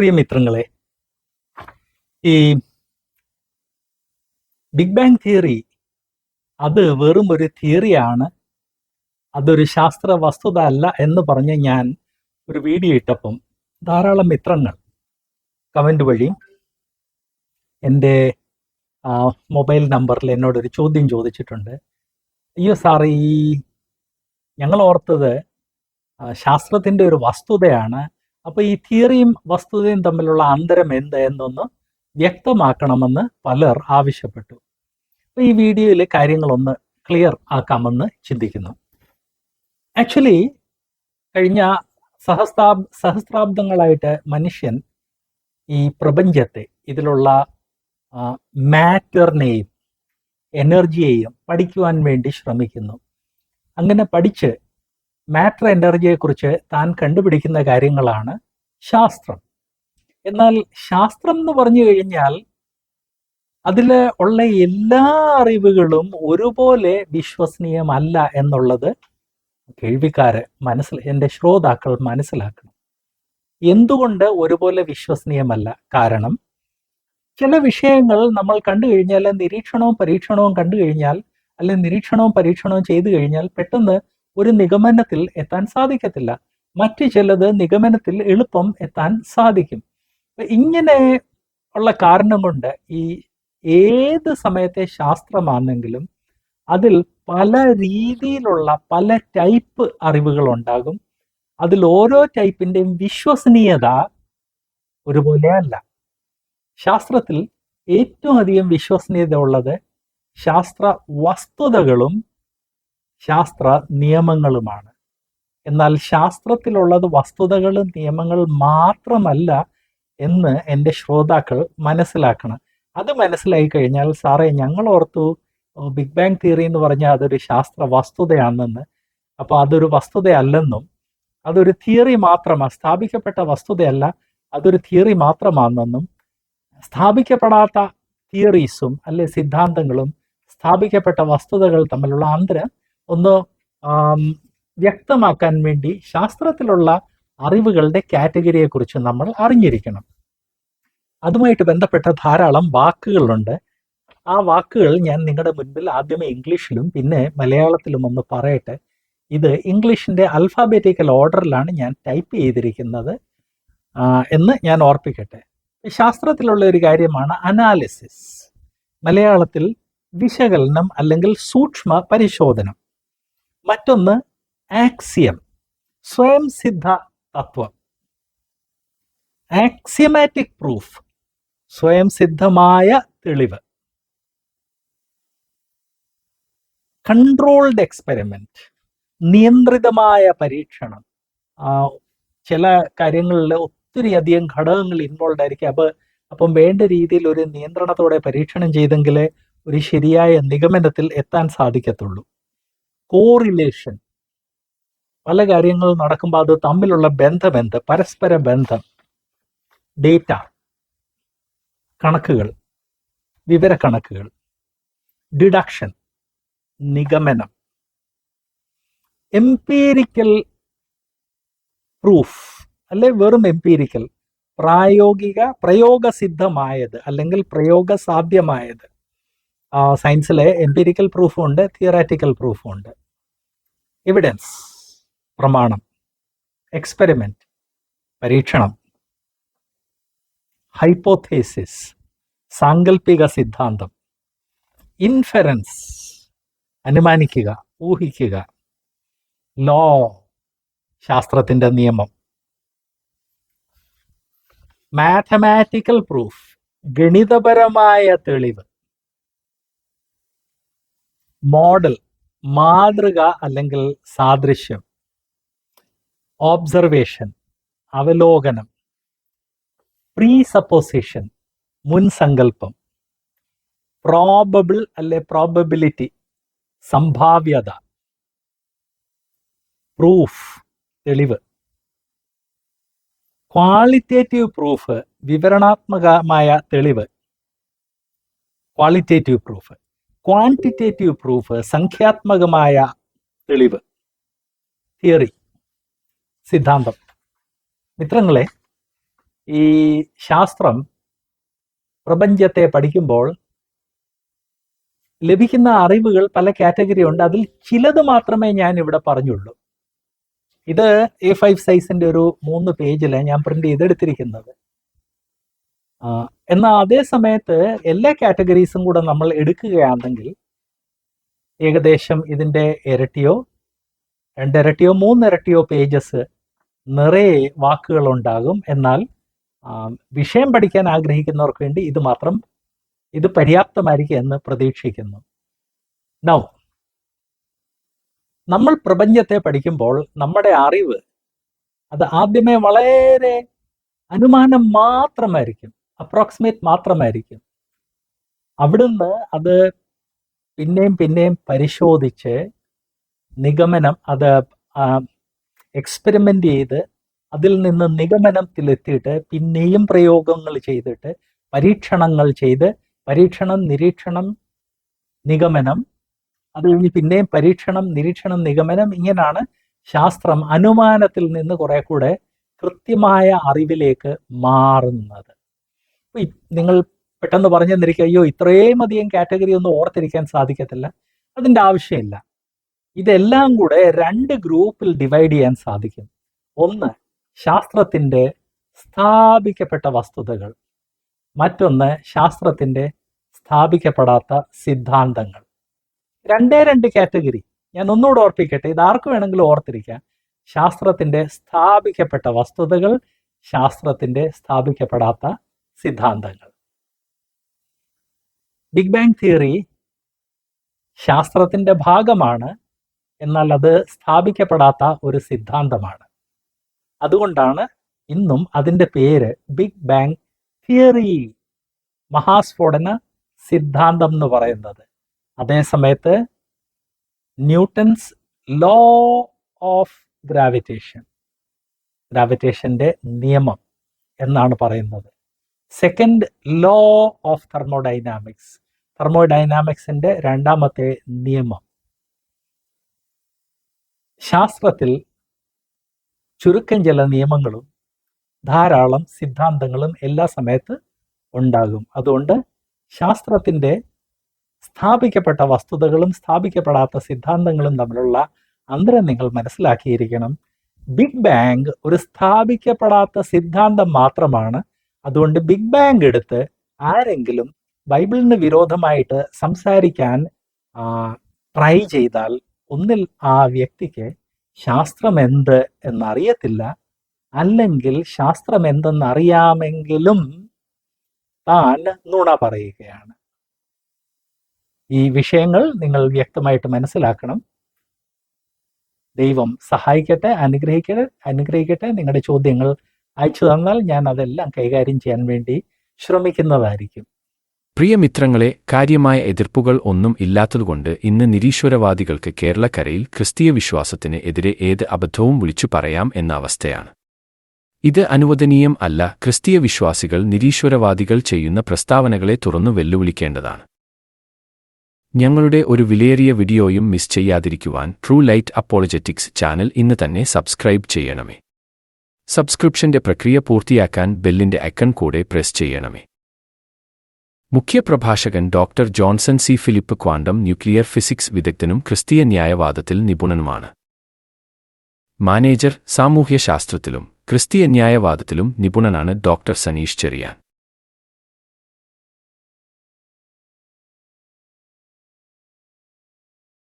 പ്രിയ മിത്രങ്ങളെ ഈ big bang theory അത് വെറും ഒരു തിയറിയാണ് അതൊരു ശാസ്ത്ര വസ്തുത അല്ല എന്ന് പറഞ്ഞ് ഞാൻ ഒരു വീഡിയോ ഇട്ടപ്പം ധാരാളം മിത്രങ്ങൾ കമന്റ് വഴി എന്റെ മൊബൈൽ നമ്പറിൽ എന്നോടൊരു ചോദ്യം ചോദിച്ചിട്ടുണ്ട്. അയ്യോ സാർ ഈ ഞങ്ങൾ ഓർത്തത് ശാസ്ത്രത്തിന്റെ ഒരു വസ്തുതയാണ് അപ്പോൾ ഈ തിയറിയും വസ്തുതയും തമ്മിലുള്ള അന്തരം എന്ത് എന്നൊന്ന് വ്യക്തമാക്കണമെന്ന് പലർ ആവശ്യപ്പെട്ടു. അപ്പോൾ ഈ വീഡിയോയിലെ കാര്യങ്ങളൊന്ന് ക്ലിയർ ആക്കാമെന്ന് ചിന്തിക്കുന്നു. ആക്ച്വലി കഴിഞ്ഞ സഹസ്രാബ് സഹസ്രാബ്ദങ്ങളായിട്ട് മനുഷ്യൻ ഈ പ്രപഞ്ചത്തെ ഇതിലുള്ള മാറ്ററിനെയും എനർജിയെയും പഠിക്കുവാൻ വേണ്ടി ശ്രമിക്കുന്നു. അങ്ങനെ പഠിച്ച് മാറ്റർ എനർജിയെക്കുറിച്ച് താൻ കണ്ടുപിടിക്കുന്ന കാര്യങ്ങളാണ് ശാസ്ത്രം. എന്നാൽ ശാസ്ത്രം എന്ന് പറഞ്ഞു കഴിഞ്ഞാൽ അതിൽ ഉള്ള എല്ലാ അറിവുകളും ഒരുപോലെ വിശ്വസനീയമല്ല എന്നുള്ളത് കേൾവിക്കാര് മനസ്സിൽ എന്റെ ശ്രോതാക്കൾ മനസ്സിലാക്കണം. എന്തുകൊണ്ട് ഒരുപോലെ വിശ്വസനീയമല്ല? കാരണം ചില വിഷയങ്ങൾ നമ്മൾ കണ്ടു കഴിഞ്ഞാൽ നിരീക്ഷണവും പരീക്ഷണവും കണ്ടു കഴിഞ്ഞാൽ അല്ലെങ്കിൽ നിരീക്ഷണവും പരീക്ഷണവും ചെയ്തു കഴിഞ്ഞാൽ പെട്ടെന്ന് ഒരു നിഗമനത്തിൽ എത്താൻ സാധിക്കത്തില്ല. മറ്റു ചിലത് നിഗമനത്തിൽ എളുപ്പം എത്താൻ സാധിക്കും. ഇങ്ങനെ ഉള്ള കാരണം കൊണ്ട് ഈ ഏത് സമയത്തെ ശാസ്ത്രമാണെങ്കിലും അതിൽ പല രീതിയിലുള്ള പല ടൈപ്പ് അറിവുകൾ ഉണ്ടാകും. അതിൽ ഓരോ ടൈപ്പിന്റെയും വിശ്വസനീയത ഒരുപോലെയല്ല ശാസ്ത്രത്തിൽ ഏറ്റവും അധികം വിശ്വസനീയത ഉള്ളത് ശാസ്ത്ര വസ്തുതകളും ശാസ്ത്ര നിയമങ്ങളുമാണ്. എന്നാൽ ശാസ്ത്രത്തിലുള്ളത് വസ്തുതകളും നിയമങ്ങൾ മാത്രമല്ല എന്ന് എന്റെ ശ്രോതാക്കൾ മനസ്സിലാക്കണം. അത് മനസ്സിലായി കഴിഞ്ഞാൽ സാറേ ഞങ്ങൾ ഓർത്തു ബിഗ് ബാങ് തിയറി എന്ന് പറഞ്ഞാൽ അതൊരു ശാസ്ത്ര വസ്തുതയാണെന്ന്. അപ്പോൾ അതൊരു വസ്തുതയല്ലെന്നും അതൊരു തിയറി മാത്രമാണ് സ്ഥാപിക്കപ്പെട്ട വസ്തുതയല്ല അതൊരു തിയറി മാത്രമാണെന്നും സ്ഥാപിക്കപ്പെടാത്ത തിയറീസും അല്ലെ സിദ്ധാന്തങ്ങളും സ്ഥാപിക്കപ്പെട്ട വസ്തുതകൾ തമ്മിലുള്ള അന്തരം ഒന്ന് വ്യക്തമാക്കാൻ വേണ്ടി ശാസ്ത്രത്തിലുള്ള അറിവുകളുടെ കാറ്റഗറിയെ കുറിച്ച് നമ്മൾ അറിഞ്ഞിരിക്കണം. അതുമായിട്ട് ബന്ധപ്പെട്ട ധാരാളം വാക്കുകളുണ്ട്. ആ വാക്കുകൾ ഞാൻ നിങ്ങളുടെ മുൻപിൽ ആദ്യമേ ഇംഗ്ലീഷിലും പിന്നെ മലയാളത്തിലും ഒന്ന് പറയട്ടെ. ഇത് ഇംഗ്ലീഷിന്റെ അൽഫാബറ്റിക്കൽ ഓർഡറിലാണ് ഞാൻ ടൈപ്പ് ചെയ്തിരിക്കുന്നത് എന്ന് ഞാൻ ഓർപ്പിക്കട്ടെ. ശാസ്ത്രത്തിലുള്ള ഒരു കാര്യമാണ് അനാലിസിസ്. മലയാളത്തിൽ വിശകലനം അല്ലെങ്കിൽ സൂക്ഷ്മ പരിശോധനം. മറ്റൊന്ന് ആക്സിയം സ്വയം സിദ്ധ തത്വം. ആക്സിയമാറ്റിക് പ്രൂഫ് സ്വയം സിദ്ധമായ തെളിവ്. കൺട്രോൾഡ് എക്സ്പെരിമെന്റ് നിയന്ത്രിതമായ പരീക്ഷണം. ചില കാര്യങ്ങളിൽ ഒത്തിരി അധികം ഘടകങ്ങൾ ഇൻവോൾവ് ആയിരിക്കും. അപ്പോൾ അപ്പം വേണ്ട രീതിയിൽ ഒരു നിയന്ത്രണത്തോടെ പരീക്ഷണം ചെയ്തെങ്കിലേ ഒരു ശരിയായ നിഗമനത്തിൽ എത്താൻ സാധിക്കത്തുള്ളൂ. കോറിലേഷൻ പല കാര്യങ്ങൾ നടക്കുമ്പോൾ അത് തമ്മിലുള്ള ബന്ധം എന്ത്? പരസ്പര ബന്ധം. ഡേറ്റ കണക്കുകൾ. വിവരക്കണക്കുകൾ. ഡിഡക്ഷൻ നിഗമനം. എംപീരിക്കൽ പ്രൂഫ് അല്ലെ വെറും എംപീരിക്കൽ പ്രായോഗിക പ്രയോഗസിദ്ധമായത് അല്ലെങ്കിൽ പ്രയോഗസാധ്യമായത്. സയൻസിലെ എംപീരിക്കൽ പ്രൂഫും ഉണ്ട് തിയറാറ്റിക്കൽ പ്രൂഫും ഉണ്ട്. എവിഡൻസ് പ്രമാണം എക്സ്പെരിമെന്റ് പരീക്ഷണം ഹൈപ്പോത്തേസിസ് സാങ്കല്പിക സിദ്ധാന്തം ഇൻഫെറൻസ് അനുമാനിക്കുക ഊഹിക്കുക ലോ ശാസ്ത്രത്തിന്റെ നിയമം മാത്തമാറ്റിക്കൽ പ്രൂഫ് ഗണിതപരമായ തെളിവ് മോഡൽ മാതൃക അല്ലെങ്കിൽ സാദൃശ്യം. ഓബ്സർവേഷൻ അവലോകനം. പ്രീ സപ്പോസിഷൻ മുൻസങ്കല്പം പ്രോബബിൾ അല്ലെ പ്രോബബിലിറ്റി സംഭാവ്യത. പ്രൂഫ് തെളിവ്. ക്വാളിറ്റേറ്റീവ് പ്രൂഫ് വിവരണാത്മകമായ തെളിവ്. ക്വാളിറ്റേറ്റീവ് പ്രൂഫ് ക്വാണ്ടിറ്റേറ്റീവ് പ്രൂഫ് സംഖ്യാത്മകമായ തെളിവ്. തിയറി സിദ്ധാന്തം. മിത്രങ്ങളെ ഈ ശാസ്ത്രം പ്രപഞ്ചത്തെ പഠിക്കുമ്പോൾ ലഭിക്കുന്ന അറിവുകൾ പല കാറ്റഗറി ഉണ്ട്. അതിൽ ചിലത് മാത്രമേ ഞാൻ ഇവിടെ പറഞ്ഞുള്ളൂ. ഇത് എ ഫൈവ് സൈസിന്റെ ഒരു മൂന്ന് പേജിലെ ഞാൻ പ്രിന്റ് ചെയ്തെടുത്തിരിക്കുന്നത്. എന്നാൽ അതേ സമയത്ത് എല്ലാ കാറ്റഗറീസും കൂടെ നമ്മൾ എടുക്കുകയാണെങ്കിൽ ഏകദേശം ഇതിന്റെ ഇരട്ടിയോ രണ്ടിരട്ടിയോ മൂന്നിരട്ടിയോ പേജസ് നിറയെ വാക്കുകൾ ഉണ്ടാകും. എന്നാൽ വിഷയം പഠിക്കാൻ ആഗ്രഹിക്കുന്നവർക്ക് വേണ്ടി ഇത് മാത്രം ഇത് പര്യാപ്തമായിരിക്കും എന്ന് പ്രതീക്ഷിക്കുന്നു. നൗ നമ്മൾ പ്രപഞ്ചത്തെ പഠിക്കുമ്പോൾ നമ്മുടെ അറിവ് അത് ആദ്യമേ വളരെ അനുമാനം മാത്രമായിരിക്കും. അപ്രോക്സിമേറ്റ് മാത്രമായിരിക്കും. അവിടുന്ന് അത് പിന്നെയും പിന്നെയും പരിശോധിച്ച് നിഗമനം അത് എക്സ്പെരിമെന്റ് ചെയ്ത് അതിൽ നിന്ന് നിഗമനത്തിലെത്തിയിട്ട് പിന്നെയും പ്രയോഗങ്ങൾ ചെയ്തിട്ട് പരീക്ഷണങ്ങൾ ചെയ്ത് പരീക്ഷണം നിരീക്ഷണം നിഗമനം അത് കഴിഞ്ഞ് പിന്നെയും പരീക്ഷണം നിരീക്ഷണം നിഗമനം ഇങ്ങനെയാണ് ശാസ്ത്രം അനുമാനത്തിൽ നിന്ന് കുറെ കൂടെ കൃത്യമായ അറിവിലേക്ക് മാറുന്നത്. നിങ്ങൾ പെട്ടെന്ന് പറഞ്ഞു തന്നിരിക്കുക അയ്യോ ഇത്രയും അധികം കാറ്റഗറി ഒന്നും ഓർത്തിരിക്കാൻ സാധിക്കത്തില്ല. അതിന്റെ ആവശ്യമില്ല. ഇതെല്ലാം കൂടെ രണ്ട് ഗ്രൂപ്പിൽ ഡിവൈഡ് ചെയ്യാൻ സാധിക്കും. ഒന്ന് ശാസ്ത്രത്തിന്റെ സ്ഥാപിക്കപ്പെട്ട വസ്തുതകൾ. മറ്റൊന്ന് ശാസ്ത്രത്തിന്റെ സ്ഥാപിക്കപ്പെടാത്ത സിദ്ധാന്തങ്ങൾ. രണ്ടേ രണ്ട് കാറ്റഗറി. ഞാൻ ഒന്നുകൂടെ ഓർപ്പിക്കട്ടെ ഇത് വേണമെങ്കിലും ഓർത്തിരിക്കാം. ശാസ്ത്രത്തിന്റെ സ്ഥാപിക്കപ്പെട്ട വസ്തുതകൾ ശാസ്ത്രത്തിന്റെ സ്ഥാപിക്കപ്പെടാത്ത സിദ്ധാന്തങ്ങൾ. ബിഗ് ബാങ് തിയറി ശാസ്ത്രത്തിന്റെ ഭാഗമാണ് എന്നാൽ അത് സ്ഥാപിക്കപ്പെടാത്ത ഒരു സിദ്ധാന്തമാണ്. അതുകൊണ്ടാണ് ഇന്നും അതിന്റെ പേര് ബിഗ് ബാങ് തിയറി മഹാസ്ഫോടന സിദ്ധാന്തം എന്ന് പറയുന്നത്. അതേസമയത്ത് ന്യൂട്ടൺസ് ലോ ഓഫ് ഗ്രാവിറ്റേഷൻ ഗ്രാവിറ്റേഷന്റെ നിയമം എന്നാണ് പറയുന്നത്. സെക്കൻഡ് ലോ ഓഫ് തെർമോഡൈനാമിക്സ് തെർമോഡൈനാമിക്സിന്റെ രണ്ടാമത്തെ നിയമം. ശാസ്ത്രത്തിൽ ചുരുക്കം ചില നിയമങ്ങളും ധാരാളം സിദ്ധാന്തങ്ങളും എല്ലാ സമയത്ത് ഉണ്ടാകും. അതുകൊണ്ട് ശാസ്ത്രത്തിന്റെ സ്ഥാപിക്കപ്പെട്ട വസ്തുതകളും സ്ഥാപിക്കപ്പെടാത്ത സിദ്ധാന്തങ്ങളും തമ്മിലുള്ള അന്തരം നിങ്ങൾ മനസ്സിലാക്കിയിരിക്കണം. ബിഗ് ബാങ് ഒരു സ്ഥാപിക്കപ്പെടാത്ത സിദ്ധാന്തം മാത്രമാണ് അതുകൊണ്ട് ബിഗ് ബാങ് എടുത്ത് ആരെങ്കിലും ബൈബിളിന് വിരോധമായിട്ട് സംസാരിക്കാൻ ട്രൈ ചെയ്താൽ ഒന്നിൽ ആ വ്യക്തിക്ക് ശാസ്ത്രം എന്ത് എന്നറിയത്തില്ല. അല്ലെങ്കിൽ ശാസ്ത്രം എന്തെന്നറിയാമെങ്കിലും താൻ നുണ പറയുകയാണ്. ഈ വിഷയങ്ങൾ നിങ്ങൾ വ്യക്തമായിട്ട് മനസ്സിലാക്കണം. ദൈവം സഹായിക്കട്ടെ അനുഗ്രഹിക്കട്ടെ അനുഗ്രഹിക്കട്ടെ. നിങ്ങളുടെ ചോദ്യങ്ങൾ അയച്ചു തന്നാൽ ഞാൻ അതെല്ലാം കൈകാര്യം ചെയ്യാൻ വേണ്ടി ശ്രമിക്കുന്നതായിരിക്കും. പ്രിയ പ്രിയമിത്രങ്ങളെ കാര്യമായ എതിർപ്പുകൾ ഒന്നും ഇല്ലാത്തതുകൊണ്ട് ഇന്ന് നിരീശ്വരവാദികൾക്ക് കേരളക്കരയിൽ ക്രിസ്തീയ വിശ്വാസത്തിന് എതിരെ ഏത് അബദ്ധവും വിളിച്ചു പറയാം എന്ന അവസ്ഥയാണ്. ഇത് അനുവദനീയം അല്ല ക്രിസ്തീയ വിശ്വാസികൾ നിരീശ്വരവാദികൾ ചെയ്യുന്ന പ്രസ്താവനകളെ തുറന്നു വെല്ലുവിളിക്കേണ്ടതാണ്. ഞങ്ങളുടെ ഒരു വിലയേറിയ വീഡിയോയും മിസ് ചെയ്യാതിരിക്കുവാൻ ട്രൂ ലൈറ്റ് അപ്പോളജറ്റിക്സ് ചാനൽ ഇന്ന് തന്നെ സബ്സ്ക്രൈബ് ചെയ്യണമേ. സബ്സ്ക്രിപ്ഷന്റെ പ്രക്രിയ പൂർത്തിയാക്കാൻ ബെല്ലിന്റെ ഐക്കൺ കൂടെ പ്രസ് ചെയ്യണമേ. മുഖ്യപ്രഭാഷകൻ doctor Johnson C. Philip quantum nuclear physics വിദഗ്ധനും ക്രിസ്തീയ ന്യായവാദത്തിൽ നിപുണനുമാണ്. മാനേജർ സാമൂഹ്യശാസ്ത്രത്തിലും ക്രിസ്തീയ ന്യായവാദത്തിലും നിപുണനാണ് ഡോക്ടർ സനീഷ് ചെറിയാൻ.